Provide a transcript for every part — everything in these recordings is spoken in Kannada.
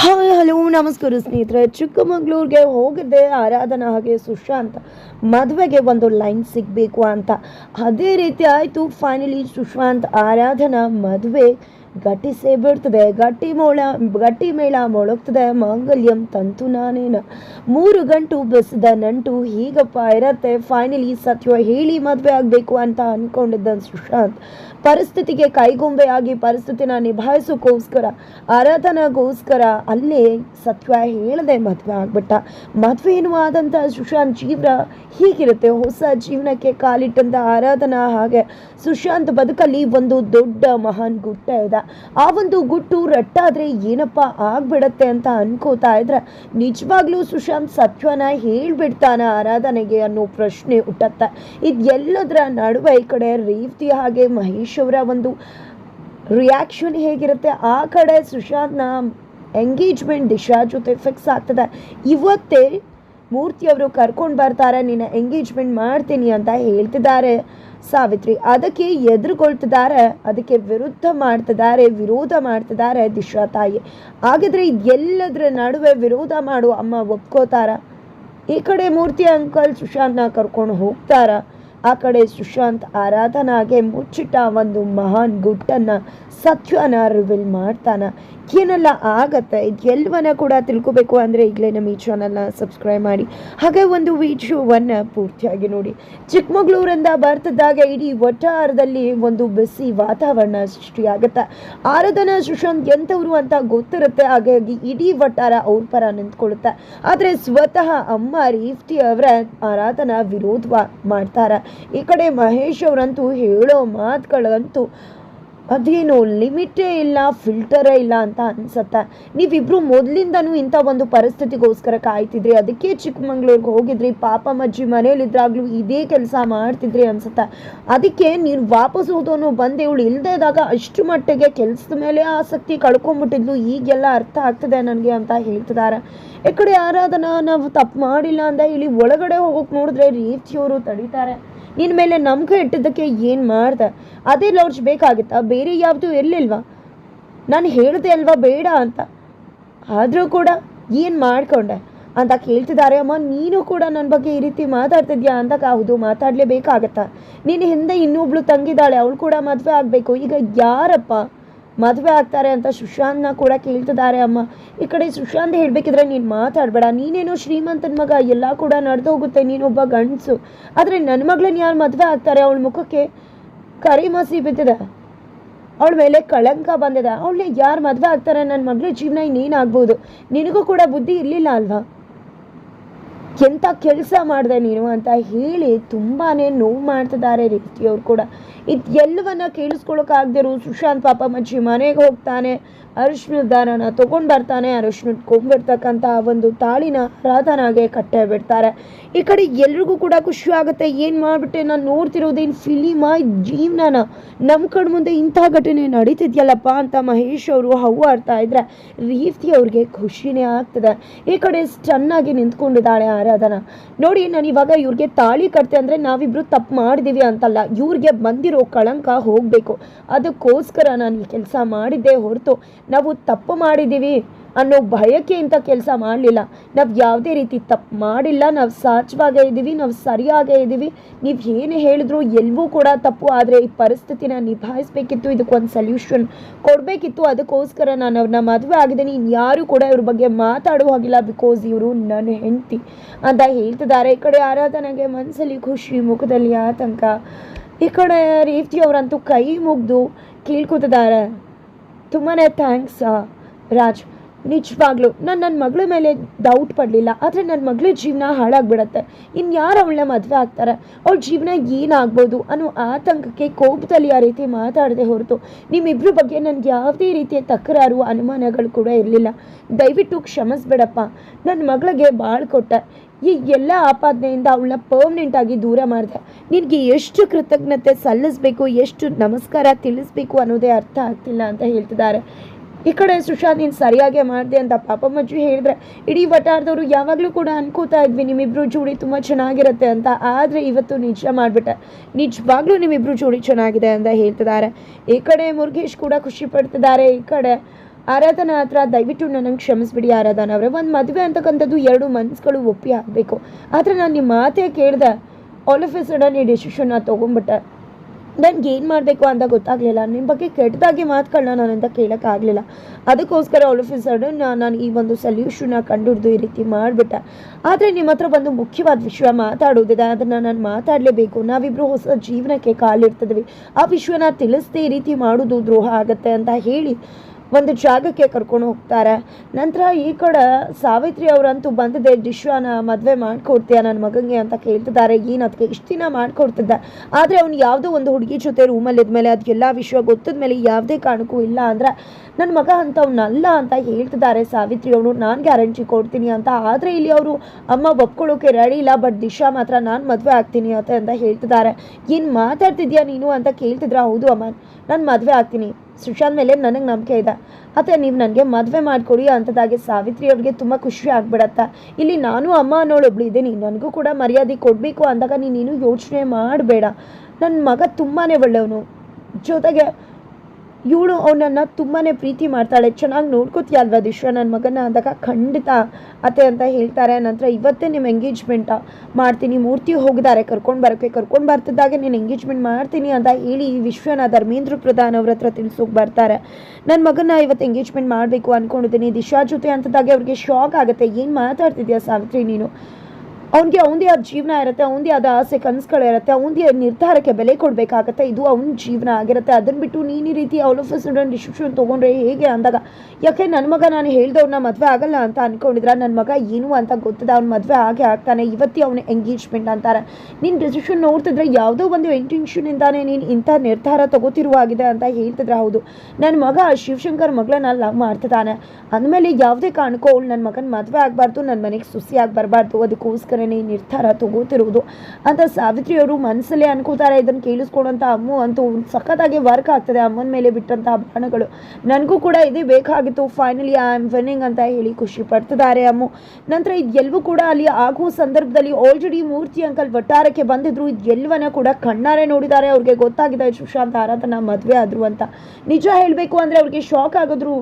ಹಾಯ್, ಹಲೋ, ನಮಸ್ಕಾರ ಸ್ನೇಹಿತರೆ. ಚಿಕ್ಕಮಗಳೂರಿಗೆ ಹೋಗಿದ್ದೆ ಆರಾಧನಾ ಹಾಗೆ ಸುಶಾಂತ್ ಮದುವೆಗೆ ಒಂದು ಲೈನ್ ಸಿಗಬೇಕು ಅಂತ. ಅದೇ ರೀತಿ ಆಯಿತು ಫೈನಲಿ ಸುಶಾಂತ್ ಆರಾಧನಾ ಮದುವೆ ಘಟಿಸೇ ಬಿಡ್ತದೆ ಗಟ್ಟಿ ಮೊಳ, ಗಟ್ಟಿ ಮೇಳ ಮೊಳಗ್ತದೆ, ಮಾಂಗಲ್ಯಂ ತಂತು ನಾನೇನ. ಮೂರು ಗಂಟು ಬಸ್ದ ನಂಟು, ಹೀಗಪ್ಪ ಇರತ್ತೆ ಫೈನಲಿ ಸತ್ಯ ಹೇಳಿ ಮದುವೆ ಆಗಬೇಕು ಅಂತ ಅಂದ್ಕೊಂಡಿದ್ದ ಸುಶಾಂತ್. ಪರಿಸ್ಥಿತಿಗೆ ಕೈಗೊಂಬೆ ಆಗಿ ಪರಿಸ್ಥಿತಿನ ನಿಭಾಯಿಸೋಕ್ಕೋಸ್ಕರ ಆರಾಧನಾಗೋಸ್ಕರ ಅಲ್ಲೇ ಸತ್ಯ ಹೇಳದೆ ಮದುವೆ ಆಗ್ಬಿಟ್ಟ. ಮದುವೆನೂ ಆದಂಥ ಸುಶಾಂತ್ ಜೀವನ ಹೀಗಿರುತ್ತೆ, ಹೊಸ ಜೀವನಕ್ಕೆ ಕಾಲಿಟ್ಟಂಥ ಆರಾಧನಾ ಹಾಗೆ. ಸುಶಾಂತ್ ಬದುಕಲ್ಲಿ ಒಂದು ದೊಡ್ಡ ಮಹಾನ್ ಗುಟ್ಟ ಇದೆ. ಆ ಒಂದು ಗುಟ್ಟು ರಟ್ಟಾದರೆ ಏನಪ್ಪ ಆಗ್ಬಿಡತ್ತೆ ಅಂತ ಅನ್ಕೋತಾ ಇದ್ರೆ ನಿಜವಾಗ್ಲೂ ಸುಶಾಂತ್ ಸತ್ಯನ ಹೇಳ್ಬಿಡ್ತಾನ ಆರಾಧನೆಗೆ ಅನ್ನೋ ಪ್ರಶ್ನೆ ಹುಟ್ಟತ್ತೆ. ಇದೆಲ್ಲದರ ನಡುವೆ ಈ ಕಡೆ ರೇವತಿ ಹಾಗೆ ಮಹೇಶ್ ಅವರ ಒಂದು ರಿಯಾಕ್ಷನ್ ಹೇಗಿರುತ್ತೆ? ಆ ಕಡೆ ಸುಶಾಂತ್ನ ಎಂಗೇಜ್ಮೆಂಟ್ ದಿಶಾ ಜೊತೆ ಫಿಕ್ಸ್ ಆಗ್ತದೆ. ಇವತ್ತೇ ಮೂರ್ತಿಯವರು ಕರ್ಕೊಂಡು ಬರ್ತಾರೆ, ನಿನ್ನ ಎಂಗೇಜ್ಮೆಂಟ್ ಮಾಡ್ತೀನಿ ಅಂತ ಹೇಳ್ತಿದ್ದಾರೆ. ಸಾವಿತ್ರಿ, ಅದಕ್ಕೆ ಎದುರುಗೊಳ್ತಿದ್ದಾರೆ, ಅದಕ್ಕೆ ವಿರುದ್ಧ ಮಾಡ್ತಿದ್ದಾರೆ, ವಿರೋಧ ಮಾಡ್ತಿದ್ದಾರೆ ದಿಶಾ ತಾಯಿ. ಹಾಗಿದ್ರೆ ಎಲ್ಲದರ ನಡುವೆ ವಿರೋಧ ಮಾಡು ಅಮ್ಮ ಒಪ್ಕೋತಾರ. ಈ ಕಡೆ ಮೂರ್ತಿ, ಅಂಕಲ್ ಸುಶಾಂತ್ನ ಕರ್ಕೊಂಡು ಹೋಗ್ತಾರ. ಆ ಕಡೆ ಸುಶಾಂತ್ ಆರಾಧನಾಗೆ ಮುಚ್ಚಿಟ್ಟ ಒಂದು ಮಹಾನ್ ಗುಟ್ಟನ್ನು ಸತ್ಯನ ರಿವೀಲ್ ಮಾಡ್ತಾನ. ಏನೆಲ್ಲ ಆಗತ್ತೆ? ಎಲ್ಲವನ್ನ ಕೂಡ ತಿಳ್ಕೊಬೇಕು ಅಂದರೆ ಈಗಲೇ ನಮ್ಮ ಈ ಚಾನಲ್ನ ಸಬ್ಸ್ಕ್ರೈಬ್ ಮಾಡಿ. ಹಾಗೆ ಒಂದು ವಿಡಿಯೋವನ್ನು ಪೂರ್ತಿಯಾಗಿ ನೋಡಿ. ಚಿಕ್ಕಮಗಳೂರಿಂದ ಬರ್ತಿದ್ದಾಗ ಇಡೀ ವಠಾರದಲ್ಲಿ ಒಂದು ಬಿಸಿ ವಾತಾವರಣ ಸೃಷ್ಟಿಯಾಗುತ್ತೆ. ಆರಾಧನಾ ಸುಶಾಂತ್ ಎಂಥವ್ರು ಅಂತ ಗೊತ್ತಿರುತ್ತೆ. ಹಾಗಾಗಿ ಇಡೀ ವಠಾರ ಅವ್ರ ಪರ ನಿಂತ್ಕೊಳ್ಳುತ್ತೆ. ಆದರೆ ಸ್ವತಃ ಅಮ್ಮ ರೀಫ್ತಿ ಅವರ ಆರಾಧನಾ ವಿರೋಧ ಮಾಡ್ತಾರ. ಈ ಕಡೆ ಮಹೇಶ್ ಅವರಂತೂ ಹೇಳೋ ಮಾತುಗಳಂತೂ, ಅದೇನು ಲಿಮಿಟೇ ಇಲ್ಲ, ಫಿಲ್ಟರೇ ಇಲ್ಲ ಅಂತ ಅನ್ಸತ್ತೆ. ನೀವಿಬ್ರು ಮೊದಲಿಂದನೂ ಇಂಥ ಒಂದು ಪರಿಸ್ಥಿತಿಗೋಸ್ಕರ ಕಾಯ್ತಿದ್ರಿ, ಅದಕ್ಕೆ ಚಿಕ್ಕಮಂಗ್ಳೂರ್ಗೆ ಹೋಗಿದ್ರಿ, ಪಾಪ ಮಜ್ಜಿ ಮನೇಲಿದ್ರಾಗ್ಲೂ ಇದೇ ಕೆಲಸ ಮಾಡ್ತಿದ್ರಿ ಅನ್ಸುತ್ತೆ. ಅದಕ್ಕೆ ನೀನು ವಾಪಸ್ ಹೋದೋನು ಬಂದು, ಇವಳು ಇಲ್ಲದೆ ಇದ್ದಾಗ ಅಷ್ಟು ಮಟ್ಟಿಗೆ ಕೆಲಸದ ಮೇಲೆ ಆಸಕ್ತಿ ಕಳ್ಕೊಂಡ್ಬಿಟ್ಟಿದ್ಲು ಈಗೆಲ್ಲ ಅರ್ಥ ಆಗ್ತದೆ ನನಗೆ ಅಂತ ಹೇಳ್ತಿದ್ದಾರೆ ಈ ಕಡೆ ಯಾರಾದನ ನಾವು ತಪ್ಪು ಮಾಡಿಲ್ಲ ಅಂತ ಹೇಳಿ ಒಳಗಡೆ ಹೋಗೋಕೆ ನೋಡಿದ್ರೆ ರೀತಿಯವರು ತಡೀತಾರೆ. ನಿನ್ನ ಮೇಲೆ ನಂಬಿಕೆ ಇಟ್ಟಿದ್ದಕ್ಕೆ ಏನು ಮಾಡ್ದೆ? ಅದೇ ಲಾಡ್ಜ್ ಬೇಕಾಗಿತ್ತಾ? ಬೇರೆ ಯಾವುದು ಇರಲಿಲ್ವಾ? ನಾನು ಹೇಳಿದೆ ಅಲ್ವಾ ಬೇಡ ಅಂತ? ಆದರೂ ಕೂಡ ಏನು ಮಾಡಿಕೊಂಡೆ? ಅಂತ ಕೇಳ್ತಿದ್ದಾರೆ ಅಮ್ಮ. ನೀನು ಕೂಡ ನನ್ನ ಬಗ್ಗೆ ಈ ರೀತಿ ಮಾತಾಡ್ತಿದ್ಯಾ ಅಂತ ಹೌದು, ಮಾತಾಡಲೇಬೇಕಾಗತ್ತಾ? ನಿನ್ನ ಹಿಂದೆ ಇನ್ನೊಬ್ಳು ತಂಗಿದ್ದಾಳೆ, ಅವಳು ಕೂಡ ಮದುವೆ ಆಗಬೇಕು. ಈಗ ಯಾರಪ್ಪ? ಮದುವೆ ಆಗ್ತಾರೆ ಅಂತ ಸುಶಾಂತ್ನ ಕೂಡ ಕೇಳ್ತಿದ್ದಾರೆ, ಅಮ್ಮ. ಈ ಕಡೆ ಸುಶಾಂತ್ ಹೇಳಬೇಕಿದ್ರೆ ನೀನು ಮಾತಾಡಬೇಡ. ನೀನೇನೋ ಶ್ರೀಮಂತನ ಮಗ, ಎಲ್ಲ ಕೂಡ ನಡೆದು ಹೋಗುತ್ತೆ ನೀನೊಬ್ಬ ಗಂಡಸು. ಆದರೆ ನನ್ನ ಮಗಳನ್ನ ಯಾರು ಮದುವೆ ಆಗ್ತಾರೆ? ಅವಳ ಮುಖಕ್ಕೆ ಕರಿ ಮಸಿ ಬಿದ್ದಿದೆ. ಅವಳ ಮೇಲೆ ಕಳಂಕ ಬಂದಿದೆ. ಅವಳನ್ನ ಯಾರು ಮದುವೆ ಆಗ್ತಾರೆ? ನನ್ನ ಮಗಳ ಜೀವನ ಇನ್ನೇನಾಗ್ಬೋದು? ನಿನಗೂ ಕೂಡ ಬುದ್ಧಿ ಇರಲಿಲ್ಲ ಅಲ್ವಾ? ಎಂಥ ಕೆಲಸ ಮಾಡಿದೆ ನೀನು ಅಂತ ಹೇಳಿ ತುಂಬಾ ನೋವು ಮಾಡ್ತಿದ್ದಾರೆ ರೀತಿಯವ್ರು ಕೂಡ. ಇದು ಎಲ್ಲವನ್ನ ಕೇಳಿಸ್ಕೊಳಕ್ಕಾಗ್ದಿರು ಸುಶಾಂತ್ ಪಾಪ ಮಜ್ಜಿ ಮನೆಗೆ ಹೋಗ್ತಾನೆ, ಅರಿಶಿನ ದಾರನ ತೊಗೊಂಡು ಬರ್ತಾನೆ, ಅರಿಶಿನ ಕೊಂಬಿರ್ತಕ್ಕಂಥ ಒಂದು ತಾಳಿನ ರಾಧನಾಗೆ ಕಟ್ಟೆ ಬಿಡ್ತಾರೆ. ಈ ಕಡೆ ಎಲ್ರಿಗೂ ಕೂಡ ಖುಷಿ ಆಗುತ್ತೆ, ಏನು ಮಾಡಿಬಿಟ್ಟೆ ನಾನು ನೋಡ್ತಿರೋದೇನು ಫಿಲಿಮಾ ಜೀವನನ? ನಮ್ಮ ಕಡೆ ಮುಂದೆ ಇಂಥ ಘಟನೆ ನಡೀತಿದ್ಯಲ್ಲಪ್ಪ ಅಂತ ಮಹೇಶ್ ಅವರು ಹವ್ವ ಆಡ್ತಾ ಇದ್ರೆ ರೀತಿ ಅವ್ರಿಗೆ ಖುಷಿನೇ ಆಗ್ತದೆ. ಈ ಕಡೆ ಚೆನ್ನಾಗಿ ನಿಂತ್ಕೊಂಡಿದ್ದಾಳೆ ಆರಾಧನಾ ನೋಡಿ, ನಾನು ಇವಾಗ ಇವ್ರಿಗೆ ತಾಳಿ ಕಟ್ತೆ ಅಂದರೆ ನಾವಿಬ್ರು ತಪ್ಪು ಮಾಡಿದೀವಿ ಅಂತಲ್ಲ. ಇವ್ರಿಗೆ ಬಂದಿರೋ ಕಳಂಕ ಹೋಗಬೇಕು. ಅದಕ್ಕೋಸ್ಕರ ನಾನು ಈ ಕೆಲಸ ಮಾಡಿದ್ದೆ ಹೊರತು ನಾವು ತಪ್ಪು ಮಾಡಿದ್ದೀವಿ ಅನ್ನೋ ಭಯಕ್ಕೆ ಇಂಥ ಕೆಲಸ ಮಾಡಲಿಲ್ಲ. ನಾವು ಯಾವುದೇ ರೀತಿ ತಪ್ಪು ಮಾಡಿಲ್ಲ, ನಾವು ಸಾಚವಾಗೇ ಇದ್ದೀವಿ, ನಾವು ಸರಿಯಾಗೇ ಇದ್ದೀವಿ. ನೀವು ಏನು ಹೇಳಿದ್ರು ಎಲ್ಲವೂ ಕೂಡ ತಪ್ಪು. ಆದರೆ ಈ ಪರಿಸ್ಥಿತಿನ ನಿಭಾಯಿಸಬೇಕಿತ್ತು ಇದಕ್ಕೊಂದು ಸೊಲ್ಯೂಷನ್ ಕೊಡಬೇಕಿತ್ತು. ಅದಕ್ಕೋಸ್ಕರ ನಾನು ಅವ್ರನ್ನ ಮದುವೆ ಆಗಿದ್ದೀನಿ. ಯಾರು ಕೂಡ ಇವ್ರ ಬಗ್ಗೆ ಮಾತಾಡೋ ಹಾಗಿಲ್ಲ ಬಿಕಾಸ್ ಇವರು ನನ್ನ ಹೆಂಡತಿ ಅಂತ ಹೇಳ್ತಿದ್ದಾರೆ. ಈ ಕಡೆ ಆರಾಧನೆಗೆ ಮನಸ್ಸಲ್ಲಿ ಖುಷಿ, ಮುಖದಲ್ಲಿ ಆತಂಕ. ಈ ಕಡೆ ರೇವತಿಯವರಂತೂ ಕೈ ಮುಗಿದು ಕೇಳ್ಕೊತಿದ್ದಾರೆ. ತುಂಬಾ ಥ್ಯಾಂಕ್ಸ್ ರಾಜ್. ನಿಜವಾಗ್ಲೂ, ನಾನು ನನ್ನ ಮಗಳ ಮೇಲೆ ಡೌಟ್ ಪಡಲಿಲ್ಲ, ಆದರೆ ನನ್ನ ಮಗಳ ಜೀವನ ಹಾಳಾಗ್ಬಿಡತ್ತೆ. ಇನ್ಯಾರು ಯಾರು ಅವಳನ್ನ ಮದುವೆ ಆಗ್ತಾರೆ? ಅವಳ ಜೀವನ ಏನಾಗ್ಬೋದು ಅನ್ನೋ ಆತಂಕಕ್ಕೆ ಕೋಪದಲ್ಲಿ ಆ ರೀತಿ ಮಾತಾಡದೆ ಹೊರತು ನಿಮ್ಮಿಬ್ಬರ ಬಗ್ಗೆ ನನಗೆ ಯಾವುದೇ ರೀತಿಯ ತಕರಾರು, ಅನುಮಾನಗಳು ಕೂಡ ಇರಲಿಲ್ಲ. ದಯವಿಟ್ಟು ಕ್ಷಮಿಸ್ಬಿಡಪ್ಪ ನನ್ನ ಮಗಳಿಗೆ ಭಾಳ ಕೊಟ್ಟೆ. ಈ ಎಲ್ಲ ಆಪಾದನೆಯಿಂದ ಅವಳನ್ನ ಪರ್ಮನೆಂಟ್ ಆಗಿ ದೂರ ಮಾಡಿದೆ. ನಿನಗೆ ಎಷ್ಟು ಕೃತಜ್ಞತೆ ಸಲ್ಲಿಸಬೇಕು, ಎಷ್ಟು ನಮಸ್ಕಾರ ತಿಳಿಸ್ಬೇಕು ಅನ್ನೋದೇ ಅರ್ಥ ಆಗ್ತಿಲ್ಲ ಅಂತ ಹೇಳ್ತಿದ್ದಾರೆ. ಈ ಕಡೆ ಸುಶಾಂತ್ ನೀನು ಸರಿಯಾಗೆ ಮಾಡಿದೆ ಅಂತ ಪಾಪ ಮಜ್ಜು ಹೇಳಿದ್ರೆ, ಇಡೀ ವಟಾರದವರು ಯಾವಾಗಲೂ ಕೂಡ ಅನ್ಕೋತಾ ಇದ್ವಿ, ನಿಮ್ಮಿಬ್ರು ಜೋಡಿ ತುಂಬ ಚೆನ್ನಾಗಿರುತ್ತೆ ಅಂತ. ಆದರೆ ಇವತ್ತು ನಿಜ ಮಾಡಿಬಿಟ್ಟೆ, ನಿಜವಾಗ್ಲೂ ನಿಮ್ಮಿಬ್ರು ಜೋಡಿ ಚೆನ್ನಾಗಿದೆ ಅಂತ ಹೇಳ್ತಿದ್ದಾರೆ. ಈ ಕಡೆ ಮುರುಗೇಶ್ ಕೂಡ ಖುಷಿ ಪಡ್ತಿದ್ದಾರೆ, ಈ ಕಡೆ ಆರಾಧನಾ ಹತ್ರ ದಯವಿಟ್ಟು ನನಗೆ ಕ್ಷಮಿಸ್ಬಿಡಿ ಆರಾಧನಾ ಅವರೇ. ಒಂದು ಮದುವೆ ಅಂತಕ್ಕಂಥದ್ದು ಎರಡು ಮನಸ್ಸುಗಳು ಒಪ್ಪಿ ಆಗಬೇಕು ಆದರೆ ನಾನು ನಿಮ್ಮ ಮಾತೇ ಕೇಳಿದೆ ಆಲ್ ಆಫ್ ಎ ಸಡನ್ ಈ ಡಿಸಿಷನ್ನ ತೊಗೊಂಡ್ಬಿಟ್ಟೆ ನನಗೆ ಏನು ಮಾಡಬೇಕು ಅಂತ ಗೊತ್ತಾಗಲಿಲ್ಲ. ನಿಮ್ಮ ಬಗ್ಗೆ ಕೆಟ್ಟದಾಗಿ ಮಾತುಗಳನ್ನ ನನ್ನಿಂದ ಕೇಳೋಕ್ಕಾಗಲಿಲ್ಲ. ಅದಕ್ಕೋಸ್ಕರ ಆಲ್ ಆಫ್ ಸಡನ್ ನಾನು ಈ ಒಂದು ಸೊಲ್ಯೂಷನ್ನ ಕಂಡುಹಿಡಿದು ಈ ರೀತಿ ಮಾಡಿಬಿಟ್ಟೆ. ಆದರೆ ನಿಮ್ಮ ಹತ್ರ ಒಂದು ಮುಖ್ಯವಾದ ವಿಷಯ ಮಾತಾಡೋದಿದೆ. ಅದನ್ನು ನಾನು ಮಾತಾಡಲೇಬೇಕು. ನಾವಿಬ್ಬರು ಹೊಸ ಜೀವನಕ್ಕೆ ಕಾಲಿಡ್ತಿದ್ವಿ. ಆ ವಿಷಯನ ತಿಳಿಸ್ದೆ ಈ ರೀತಿ ಮಾಡೋದು ದ್ರೋಹ ಆಗುತ್ತೆ ಅಂತ ಹೇಳಿ ಒಂದು ಜಾಗಕ್ಕೆ ಕರ್ಕೊಂಡು ಹೋಗ್ತಾರೆ. ನಂತರ ಈ ಕಡೆ ಸಾವಿತ್ರಿ ಅವರಂತೂ ಬಂದಿದೆ ದಿಶ್ವಾನ ಮದುವೆ ಮಾಡಿಕೊಡ್ತೀಯ ನನ್ನ ಮಗನಿಗೆ ಅಂತ ಕೇಳ್ತಿದ್ದಾರೆ. ಏನು ಅದಕ್ಕೆ ಇಷ್ಟು ದಿನ ಮಾಡಿಕೊಡ್ತಿದ್ದೆ? ಆದರೆ ಅವ್ನು ಯಾವುದೋ ಒಂದು ಹುಡುಗಿ ಜೊತೆ ರೂಮಲ್ಲಿ ಇದ್ಮೇಲೆ ಅದಕ್ಕೆಲ್ಲ ವಿಷಯ ಗೊತ್ತಿದ ಮೇಲೆ ಯಾವುದೇ ಕಾರಣಕ್ಕೂ ಇಲ್ಲ ಅಂದರೆ ನನ್ನ ಮಗ ಅಂಥವ್ನಲ್ಲ ಅಂತ ಹೇಳ್ತಿದ್ದಾರೆ ಸಾವಿತ್ರಿ ಅವರು. ನಾನು ಗ್ಯಾರಂಟಿ ಕೊಡ್ತೀನಿ ಅಂತ. ಆದರೆ ಇಲ್ಲಿ ಅವರು ಅಮ್ಮ ಒಪ್ಕೊಳ್ಳೋಕೆ ರೆಡಿ ಇಲ್ಲ ಬಟ್ ದಿಶಾ ಮಾತ್ರ ನಾನು ಮದುವೆ ಆಗ್ತೀನಿ ಅಂತ ಅಂತ ಹೇಳ್ತಿದ್ದಾರೆ. ಏನು ಮಾತಾಡ್ತಿದ್ಯಾ ನೀನು ಅಂತ ಕೇಳ್ತಿದ್ರ? ಹೌದು ಅಮ್ಮ, ನಾನು ಮದುವೆ ಆಗ್ತೀನಿ. ಸುಶಾಂತ್ ಮೇಲೆ ನನಗೆ ನಂಬಿಕೆ ಇದೆ. ಅತ್ತೆ ನೀವು ನನಗೆ ಮದುವೆ ಮಾಡಿಕೊಡಿ ಅಂಥದ್ದಾಗೆ ಸಾವಿತ್ರಿ ಅವ್ರಿಗೆ ತುಂಬ ಖುಷಿ ಆಗ್ಬಿಡತ್ತ. ಇಲ್ಲಿ ನಾನು ಅಮ್ಮ ಅನ್ನೋಳು ಒಬ್ಳು ಇದ್ದೀನಿ. ನನಗೂ ಕೂಡ ಮರ್ಯಾದೆ ಕೊಡಬೇಕು ಅಂದಾಗ ನೀನೇನು ಯೋಚನೆ ಮಾಡಬೇಡ. ನನ್ನ ಮಗ ತುಂಬಾ ಒಳ್ಳೆಯವನು. ಜೊತೆಗೆ ಇವಳು ಅವನನ್ನು ತುಂಬಾ ಪ್ರೀತಿ ಮಾಡ್ತಾಳೆ. ಚೆನ್ನಾಗಿ ನೋಡ್ಕೋತೀಯ ಅಲ್ವಾ ದಿಶ್ವ? ನನ್ನ ಮಗನ ಅಂದಾಗ ಖಂಡಿತ ಅತ್ತೆ ಅಂತ ಹೇಳ್ತಾರೆ. ನಂತರ ಇವತ್ತೇ ನಿಮ್ಮ ಎಂಗೇಜ್ಮೆಂಟ ಮಾಡ್ತೀನಿ. ಮೂರ್ತಿ ಹೋಗಿದ್ದಾರೆ. ಕರ್ಕೊಂಡು ಬರೋಕ್ಕೆ ಕರ್ಕೊಂಡು ಬರ್ತಿದ್ದಾಗೆ ನೀನು ಎಂಗೇಜ್ಮೆಂಟ್ ಮಾಡ್ತೀನಿ ಅಂತ ಹೇಳಿ ಈ ವಿಶ್ವನ ಧರ್ಮೇಂದ್ರ ಪ್ರಧಾನ್ ಅವ್ರ ಹತ್ರ ತಿಳಿಸೋಕೆ ಬರ್ತಾರೆ. ನನ್ನ ಮಗನ ಇವತ್ತು ಎಂಗೇಜ್ಮೆಂಟ್ ಮಾಡಬೇಕು ಅಂದ್ಕೊಂಡಿದ್ದೀನಿ ದಿಶಾ ಜೊತೆ ಅಂತದಾಗೆ ಅವ್ರಿಗೆ ಶಾಕ್ ಆಗುತ್ತೆ. ಏನು ಮಾತಾಡ್ತಿದ್ಯಾ ಸಾವಿತ್ರಿ ನೀನು? ಅವನಿಗೆ ಅವನದೇ ಆದ ಜೀವನ ಇರುತ್ತೆ, ಅವನದೇ ಆದ ಆಸೆ ಕನಸುಗಳಿರುತ್ತೆ ಅವನದೇ ನಿರ್ಧಾರಕ್ಕೆ ಬೆಲೆ ಕೊಡಬೇಕಾಗತ್ತೆ, ಇದು ಅವನ ಜೀವನ ಆಗಿರುತ್ತೆ. ಅದನ್ನು ಬಿಟ್ಟು ನೀನು ಈ ರೀತಿ ಆಲ್ ಆಫ್ ಸ್ಟೂಡೆಂಟ್ ಡಿಸಿಷನ್ ತೊಗೊಂಡ್ರೆ ಹೇಗೆ ಅಂದಾಗ, ಯಾಕೆ ನನ್ನ ಮಗ ನಾನು ಹೇಳ್ದವ್ರನ್ನ ಮದುವೆ ಆಗಲ್ಲ ಅಂತ ಅಂದ್ಕೊಂಡಿದ್ರೆ ನನ್ನ ಮಗ ಏನು ಅಂತ ಗೊತ್ತಿದೆ, ಅವ್ನ ಮದುವೆ ಆಗೇ ಆಗ್ತಾನೆ, ಇವತ್ತೇ ಅವನ ಎಂಗೇಜ್ಮೆಂಟ್ ಅಂತಾರೆ. ನಿನ್ನ ಡಿಸಿಷನ್ ನೋಡ್ತಿದ್ರೆ ಯಾವುದೋ ಒಂದು ಇಂಟೆನ್ಷನಿಂದಾನೇ ನೀನು ಇಂಥ ನಿರ್ಧಾರ ತಗೋತಿರುವಾಗಿದೆ ಅಂತ ಹೇಳ್ತಿದ್ರೆ ಹೌದು. ನನ್ನ ಮಗ ಶಿವಶಂಕರ್ ಮಗಳನ್ನ ಲವ್ ಮಾಡ್ತಿದ್ದಾನೆ ಅಂದಮೇಲೆ ಯಾವುದೇ ಕಾರಣಕ್ಕೂ ಅವಳು ನನ್ನ ಮಗನ ಮದುವೆ ಆಗಬಾರ್ದು ನನ್ನ ಮನೆಗೆ ಸುಸಿಯಾಗಿ ಬರಬಾರ್ದು ಅದಕ್ಕೋಸ್ಕರನೇ ಈ ನಿರ್ಧಾರ ತಗೋತಿರೋದು ಅಂತ ಸಾವಿತ್ರಿ ಅವರು ಮನಸ್ಸಲ್ಲೇ ಅನ್ಕೋತಾರೆ ಇದನ್ನು ಕೇಳಿಸ್ಕೊಡೋಂಥ ಅಮ್ಮು ಅಂತೂ ಸಖತ್ತಾಗಿ ವರ್ಕ್ ಆಗ್ತದೆ ಅಮ್ಮನ ಮೇಲೆ ಬಿಟ್ಟಂತಹ ಬಾಣಗಳು ನನಗೂ ಕೂಡ ಇದೇ ಬೇಕಾಗಿತ್ತು ಫೈನಲಿ ಐ ಆಮ್ ವಿನ್ನಿಂಗ್ ಅಂತ ಹೇಳಿ ಖುಷಿ ಪಡ್ತಿದ್ದಾರೆ ಅಮ್ಮು ನಂತರ ಇದೆಲ್ಲವೂ ಕೂಡ ಅಲ್ಲಿ ಆಗುವ ಸಂದರ್ಭದಲ್ಲಿ ಆಲ್ರೆಡಿ ಮೂರ್ತಿ ಅಂಕಲ್ ವಟ್ಟಾರಕ್ಕೆ ಬಂದಿದ್ರು ಇದೆಲ್ಲವನ್ನ ಕೂಡ ಕಣ್ಣಾರೆ ನೋಡಿದ್ದಾರೆ ಅವ್ರಿಗೆ ಗೊತ್ತಾಗಿದೆ ಸುಶಾಂತ್ ಆರಾಧನಾ ಮದುವೆ ಆದ್ರು ಅಂತ ನಿಜ ಹೇಳಬೇಕು ಅಂದರೆ ಅವ್ರಿಗೆ ಶಾಕ್ ಆಗಿದ್ರು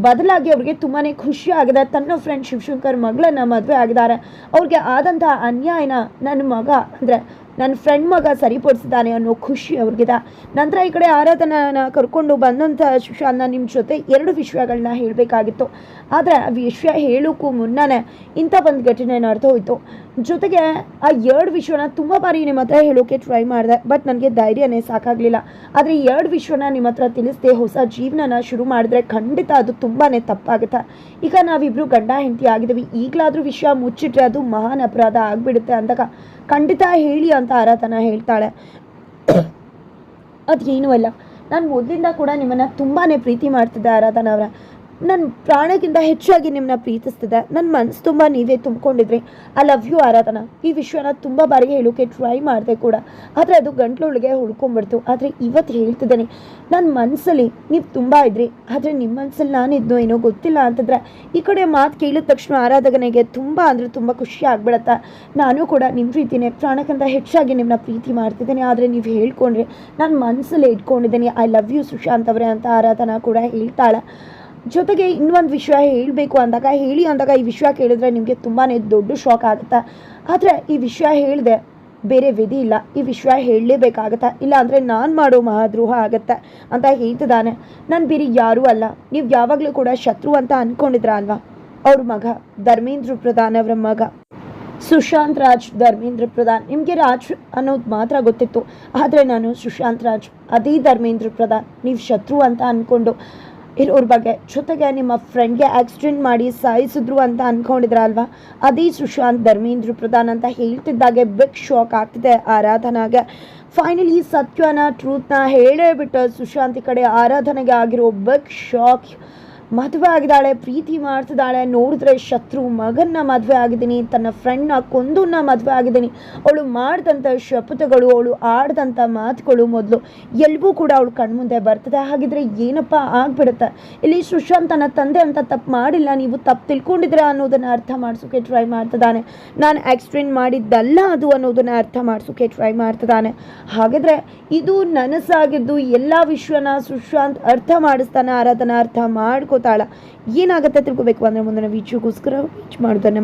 ಬದಲಾಗಿ ಅವ್ರಿಗೆ ತುಂಬಾ ಖುಷಿ ಆಗಿದೆ. ತನ್ನ ಫ್ರೆಂಡ್ ಶಿವಶಂಕರ್ ಮಗಳನ್ನ ಮದುವೆ ಆಗಿದ್ದಾರೆ. ಅವ್ರಿಗೆ ಆದಂತಹ ಅನ್ಯಾಯನ ನನ್ನ ಮಗ ಅಂದರೆ ನನ್ನ ಫ್ರೆಂಡ್ ಮಗ ಸರಿಪಡಿಸಿದ್ದಾನೆ ಅನ್ನೋ ಖುಷಿ ಅವ್ರಿಗಿದೆ. ನಂತರ ಈ ಕಡೆ ಆರಾಧನನ ಕರ್ಕೊಂಡು ಬಂದಂಥ ಸುಶಾಂತ ನಿಮ್ಮ ಜೊತೆ ಎರಡು ವಿಷಯಗಳನ್ನ ಹೇಳಬೇಕಾಗಿತ್ತು. ಆದರೆ ಆ ವಿಷಯ ಹೇಳೋಕ್ಕೂ ಮುನ್ನನೇ ಇಂಥ ಒಂದು ಘಟನೆ ಅರ್ಥ ಹೋಯಿತು. ಜೊತೆಗೆ ಆ ಎರಡು ವಿಷಯನ ತುಂಬ ಬಾರಿ ನಿಮ್ಮ ಹತ್ರ ಹೇಳೋಕ್ಕೆ ಟ್ರೈ ಮಾಡಿದೆ ಬಟ್ ನನಗೆ ಧೈರ್ಯನೇ ಸಾಕಾಗಲಿಲ್ಲ. ಆದರೆ ಎರಡು ವಿಷಯನ ನಿಮ್ಮ ಹತ್ರ ತಿಳಿಸ್ದೆ, ಹೊಸ ಜೀವನನ ಶುರು ಮಾಡಿದ್ರೆ ಖಂಡಿತ ಅದು ತುಂಬಾ ತಪ್ಪಾಗುತ್ತೆ. ಈಗ ನಾವಿಬ್ಬರು ಗಂಡ ಹೆಂಡತಿ ಆಗಿದ್ದೀವಿ. ಈಗಲಾದರೂ ವಿಷಯ ಮುಚ್ಚಿಟ್ರೆ ಅದು ಮಹಾನ್ ಅಪರಾಧ ಆಗಿಬಿಡುತ್ತೆ ಅಂದಾಗ ಖಂಡಿತ ಹೇಳಿ ಅಂತ ಆರಾಧನ ಹೇಳ್ತಾಳೆ. ಅದೇನೂ ಅಲ್ಲ. ನಾನು ಮೊದಲಿಂದ ಕೂಡ ನಿಮ್ಮನ್ನು ತುಂಬಾ ಪ್ರೀತಿ ಮಾಡ್ತಿದ್ದೆ ಆರಾಧನಾ ಅವರ. ನನ್ನ ಪ್ರಾಣಕ್ಕಿಂತ ಹೆಚ್ಚಾಗಿ ನಿಮ್ಮನ್ನ ಪ್ರೀತಿಸ್ತಿದೆ. ನನ್ನ ಮನಸ್ಸು ತುಂಬ ನೀವೇ ತುಂಬಿಕೊಂಡಿದ್ರಿ. I love you Aradhana. ಈ ವಿಷಯನ ತುಂಬ ಬಾರಿ ಹೇಳೋಕ್ಕೆ ಟ್ರೈ ಮಾಡಿದೆ ಕೂಡ. ಆದರೆ ಅದು ಗಂಟ್ಲೊಳಗೆ ಹುಡ್ಕೊಂಡ್ಬಿಡ್ತು ಆದರೆ ಇವತ್ತು ಹೇಳ್ತಿದ್ದೇನೆ ನನ್ನ ಮನಸ್ಸಲ್ಲಿ ನೀವು ತುಂಬ ಇದ್ರಿ. ಆದರೆ ನಿಮ್ಮ ಮನಸ್ಸಲ್ಲಿ ನಾನಿದ್ನೋ ಏನೋ ಗೊತ್ತಿಲ್ಲ ಅಂತಂದ್ರೆ ಈ ಕಡೆ ಮಾತು ಕೇಳಿದ ತಕ್ಷಣ ಆರಾಧಕನಿಗೆ ತುಂಬ ಅಂದರೆ ತುಂಬ ಖುಷಿ ಆಗ್ಬಿಡತ್ತೆ. ನಾನು ಕೂಡ ನಿಮ್ಮ ಪ್ರೀತಿನೇ ಪ್ರಾಣಕ್ಕಿಂತ ಹೆಚ್ಚಾಗಿ ನಿಮ್ಮನ್ನ ಪ್ರೀತಿ ಮಾಡ್ತಿದ್ದೀನಿ. ಆದರೆ ನೀವು ಹೇಳ್ಕೊಂಡ್ರಿ ನನ್ನ ಮನಸ್ಸಲ್ಲೇ ಇಟ್ಕೊಂಡಿದ್ದೀನಿ. ಐ ಲವ್ ಯು ಸುಶಾಂತ್ ಅವರೇ ಅಂತ ಆರಾಧನಾ ಕೂಡ ಹೇಳ್ತಾಳೆ. ಜೊತೆಗೆ ಇನ್ನೊಂದು ವಿಷಯ ಹೇಳಬೇಕು ಅಂದಾಗ, ಹೇಳಿ ಅಂದಾಗ ಈ ವಿಷಯ ಕೇಳಿದ್ರೆ ನಿಮಗೆ ತುಂಬಾ ದೊಡ್ಡ ಶಾಕ್ ಆಗುತ್ತೆ. ಆದರೆ ಈ ವಿಷಯ ಹೇಳಿದೆ, ಬೇರೆ ವಿಧಿ ಇಲ್ಲ. ಈ ವಿಷಯ ಹೇಳಲೇಬೇಕಾಗತ್ತೆ? ಇಲ್ಲ ಅಂದರೆ ನಾನು ಮಾಡೋ ಮಹಾದ್ರೋಹ ಆಗತ್ತೆ ಅಂತ ಹೇಳ್ತಿದ್ದಾನೆ. ನಾನು ಬೇರೆ ಯಾರೂ ಅಲ್ಲ. ನೀವು ಯಾವಾಗಲೂ ಕೂಡ ಶತ್ರು ಅಂತ ಅಂದ್ಕೊಂಡಿದ್ರ ಅಲ್ವಾ? ಅವ್ರ ಮಗ, ಧರ್ಮೇಂದ್ರ ಪ್ರಧಾನ್ ಅವರ ಮಗ. ಸುಶಾಂತ್ ರಾಜ್, ಧರ್ಮೇಂದ್ರ ಪ್ರಧಾನ್. ನಿಮಗೆ ರಾಜ್ ಅನ್ನೋದು ಮಾತ್ರ ಗೊತ್ತಿತ್ತು. ಆದರೆ ನಾನು ಸುಶಾಂತ್ ರಾಜ್, ಅದೇ ಧರ್ಮೇಂದ್ರ ಪ್ರಧಾನ್. ನೀವು ಶತ್ರು ಅಂತ ಅಂದ್ಕೊಂಡು ಇರೋರ ಬಗ್ಗೆ ಜೊತೆಗೆ ನಿಮ್ಮ ಫ್ರೆಂಡ್ಗೆ ಆಕ್ಸಿಡೆಂಟ್ ಮಾಡಿ ಸಾಯಿಸಿದ್ರು ಅಂತ ಅಂದ್ಕೊಂಡಿದ್ರ ಅಲ್ವಾ ಅದೇ ಸುಶಾಂತ್ ಧರ್ಮೇಂದ್ರ ಪ್ರಧಾನ್ ಅಂತ ಹೇಳ್ತಿದ್ದಾಗೆ ಬಿಗ್ ಶಾಕ್ ಆಗ್ತಿದೆ ಆರಾಧನಾಗೆ. ಫೈನಲಿ ಸತ್ಯನ ಟ್ರೂತ್ನ ಹೇಳೇ ಬಿಟ್ಟು ಸುಶಾಂತ್ ಕಡೆ ಆರಾಧನೆಗೆ ಆಗಿರೋ ಬಿಗ್ ಶಾಕ್ ಮದುವೆ ಆಗಿದ್ದಾಳೆ, ಪ್ರೀತಿ ಮಾಡ್ತಿದ್ದಾಳೆ, ನೋಡಿದ್ರೆ ಶತ್ರು ಮಗನ್ನ ಮದುವೆ ಆಗಿದ್ದೀನಿ, ತನ್ನ ಫ್ರೆಂಡ್ನ ಕೊಂದನ್ನ ಮದುವೆ ಆಗಿದ್ದೀನಿ. ಅವಳು ಮಾಡಿದಂಥ ಶಪಥಗಳು, ಅವಳು ಆಡ್ದಂಥ ಮಾತುಗಳು ಮೊದಲು ಎಲ್ಲವೂ ಕೂಡ ಅವಳು ಕಣ್ಮುಂದೆ ಬರ್ತದೆ. ಹಾಗಿದ್ರೆ ಏನಪ್ಪ ಆಗ್ಬಿಡುತ್ತೆ? ಇಲ್ಲಿ ಸುಶಾಂತ್ ತನ್ನ ತಂದೆ ಅಂತ ತಪ್ಪು ಮಾಡಿಲ್ಲ, ನೀವು ತಪ್ಪು ತಿಳ್ಕೊಂಡಿದ್ರೆ ಅನ್ನೋದನ್ನು ಅರ್ಥ ಮಾಡಿಸೋಕೆ ಟ್ರೈ ಮಾಡ್ತಿದ್ದಾನೆ. ನಾನು ಆಕ್ಸಿಡೆಂಟ್ ಮಾಡಿದ್ದಲ್ಲ ಅದು ಅನ್ನೋದನ್ನು ಅರ್ಥ ಮಾಡಿಸೋಕೆ ಟ್ರೈ ಮಾಡ್ತಿದ್ದಾನೆ. ಹಾಗಿದ್ರೆ ಇದು ನನಸಾಗಿದ್ದು ಎಲ್ಲ ವಿಶ್ವನ ಸುಶಾಂತ್ ಅರ್ಥ ಮಾಡಿಸ್ತಾನೆ, ಆರಾಧನ ಅರ್ಥ ಮಾಡ್ಕೊ ತಿಳ್ಕೊತಾಳ. ಏನಾಗುತ್ತೆ ತಿಳ್ಕೊಬೇಕು ಅಂದರೆ ಮುಂದಿನ ವೀಡಿಯೋಗೋಸ್ಕರ ವೀಚ್ ಮಾಡೋದನ್ನ